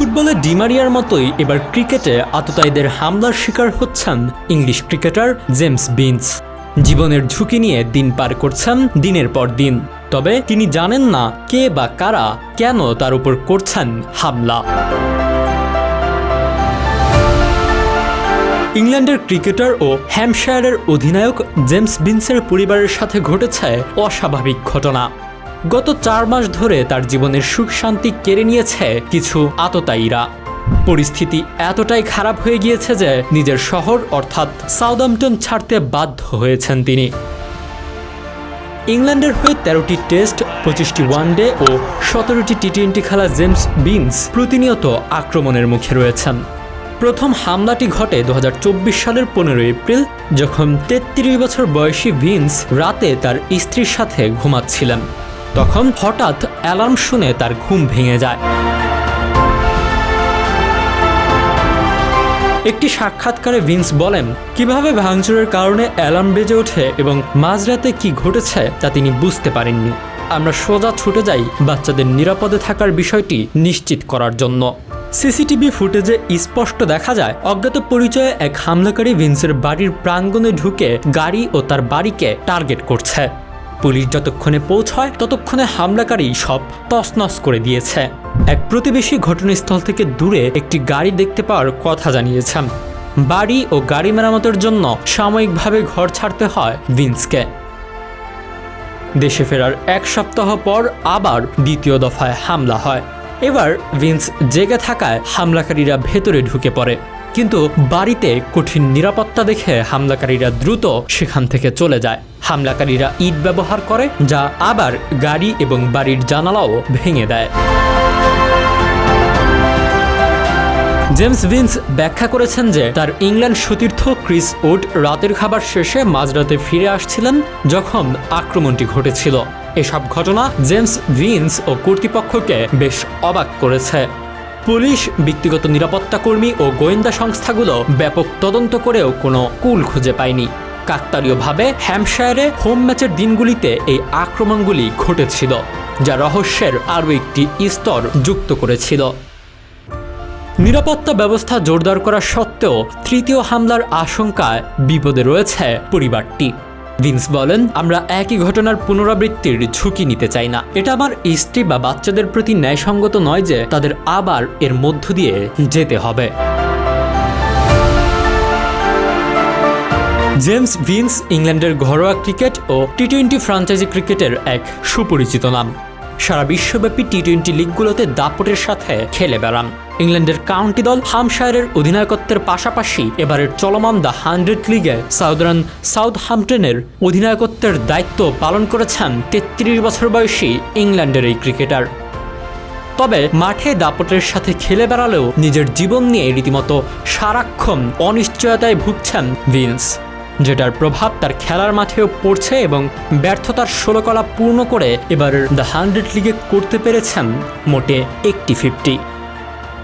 ফুটবলে ডিমারিয়ার মতোই এবার ক্রিকেটে আততায়ীদের হামলার শিকার হচ্ছেন ইংলিশ ক্রিকেটার জেমস বিন্স। জীবনের ঝুঁকি নিয়ে দিন পার করছেন দিনের পর দিন। তবে তিনি জানেন না কে বা কারা কেন তার উপর করছেন হামলা। ইংল্যান্ডের ক্রিকেটার ও হ্যামশায়ারের অধিনায়ক জেমস বিন্সের পরিবারের সাথে ঘটেছে অস্বাভাবিক ঘটনা। গত চার মাস ধরে তার জীবনের সুখ শান্তি কেড়ে নিয়েছে কিছু আততায়ীরা। পরিস্থিতি এতটাই খারাপ হয়ে গিয়েছে যে নিজের শহর, অর্থাৎ সাউদাম্পটন, ছাড়তে বাধ্য হয়েছেন তিনি। ইংল্যান্ডের হয়ে তেরোটি টেস্ট, পঁচিশটি ওয়ানডে ও সতেরোটি টি টোয়েন্টি খেলা জেমস বিন্স প্রতিনিয়ত আক্রমণের মুখে রয়েছেন। প্রথম হামলাটি ঘটে দু হাজার চব্বিশ সালের পনেরো এপ্রিল, যখন তেত্রিশ বছর বয়সী ভিন্স রাতে তার স্ত্রীর সাথে ঘুমাচ্ছিলেন। তখন হঠাৎ অ্যালার্ম শুনে তার ঘুম ভেঙে যায়। একটি সাক্ষাৎকারে ভিন্স বলেন, কীভাবে ভাঙচুরের কারণে অ্যালার্ম বেজে ওঠে এবং মাঝরাতে কি ঘটেছে তা তিনি বুঝতে পারেননি। আমরা সোজা ছুটে যাই বাচ্চাদের নিরাপদে থাকার বিষয়টি নিশ্চিত করার জন্য। সিসিটিভি ফুটেজে স্পষ্ট দেখা যায়, অজ্ঞাত পরিচয়ে এক হামলাকারী ভিন্সের বাড়ির প্রাঙ্গণে ঢুকে গাড়ি ও তার বাড়িকে টার্গেট করছে। পুলিশ যতক্ষণে পৌঁছায়, ততক্ষণে হামলাকারী সব তছনছ করে দিয়েছে। এক প্রতিবেশী ঘটনাস্থল থেকে দূরে একটি গাড়ি দেখতে পাওয়ার কথা জানিয়েছেন। বাড়ি ও গাড়ি মেরামতের জন্য সাময়িকভাবে ঘর ছাড়তে হয় ভিন্সকে। দেশে ফেরার এক সপ্তাহ পর আবার দ্বিতীয় দফায় হামলা হয়। এবার ভিন্স জেগে থাকায় হামলাকারীরা ভেতরে ঢুকে পড়ে। কিন্তু বাড়িতে কঠিন নিরাপত্তা দেখে হামলাকারীরা দ্রুত সেখান থেকে চলে যায়। হামলাকারীরা ইট ব্যবহার করে, যা আবার গাড়ি এবং বাড়ির জানালাও ভেঙে দেয়। জেমস ভিন্স ব্যাখ্যা করেছেন যে, তার ইংল্যান্ড সতীর্থ ক্রিস ওড রাতের খাবার শেষে মাঝরাতে ফিরে আসছিলেন যখন আক্রমণটি ঘটেছিল। এসব ঘটনা জেমস ভিন্স ও কর্তৃপক্ষকে বেশ অবাক করেছে। পুলিশ, ব্যক্তিগত নিরাপত্তা কর্মী ও গোয়েন্দা সংস্থাগুলো ব্যাপক তদন্ত করেও কোনো কুল খুঁজে পায়নি। কাকতালীয়ভাবে হ্যামশায়ারে হোম ম্যাচের দিনগুলিতে এই আক্রমণগুলি ঘটেছিল, যা রহস্যের আরও একটি স্তর যুক্ত করেছিল। নিরাপত্তা ব্যবস্থা জোরদার করা সত্ত্বেও তৃতীয় হামলার আশঙ্কায় বিপদে রয়েছে পরিবারটি। ভিন্স বলেন, আমরা একই ঘটনার পুনরাবৃত্তির ঝুঁকি নিতে চাই না। এটা আমার স্ত্রী বা বাচ্চাদের প্রতি ন্যায়সঙ্গত নয় যে তাদের আবার এর মধ্য দিয়ে যেতে হবে। জেমস ভিন্স ইংল্যান্ডের ঘরোয়া ক্রিকেট ও টি টোয়েন্টি ফ্রাঞ্চাইজি ক্রিকেটের এক সুপরিচিত নাম। সারা বিশ্বব্যাপী টি টোয়েন্টি লিগগুলোতে দাপটের সাথে খেলে বেড়ান। ইংল্যান্ডের কাউন্টি দল হামশায়ারের অধিনায়কত্বের পাশাপাশি এবারের চলমান দ্য হান্ড্রেড লিগে সাউদার্ন সাউথ হাম্পটনের অধিনায়কত্বের দায়িত্ব পালন করেছেন তেত্রিশ বছর বয়সী ইংল্যান্ডের এই ক্রিকেটার। তবে মাঠে দাপটের সাথে খেলে বেড়ালেও নিজের জীবন নিয়ে রীতিমতো সারাক্ষণ অনিশ্চয়তায় ভুগছেন ভিন্স। যেটার প্রভাব তার খেলার মাঠেও পড়ছে এবং ব্যর্থতার ষোলকলা পূর্ণ করে এবার দ্য হান্ড্রেড লিগে করতে পেরেছেন মোটে একটি ফিফটি।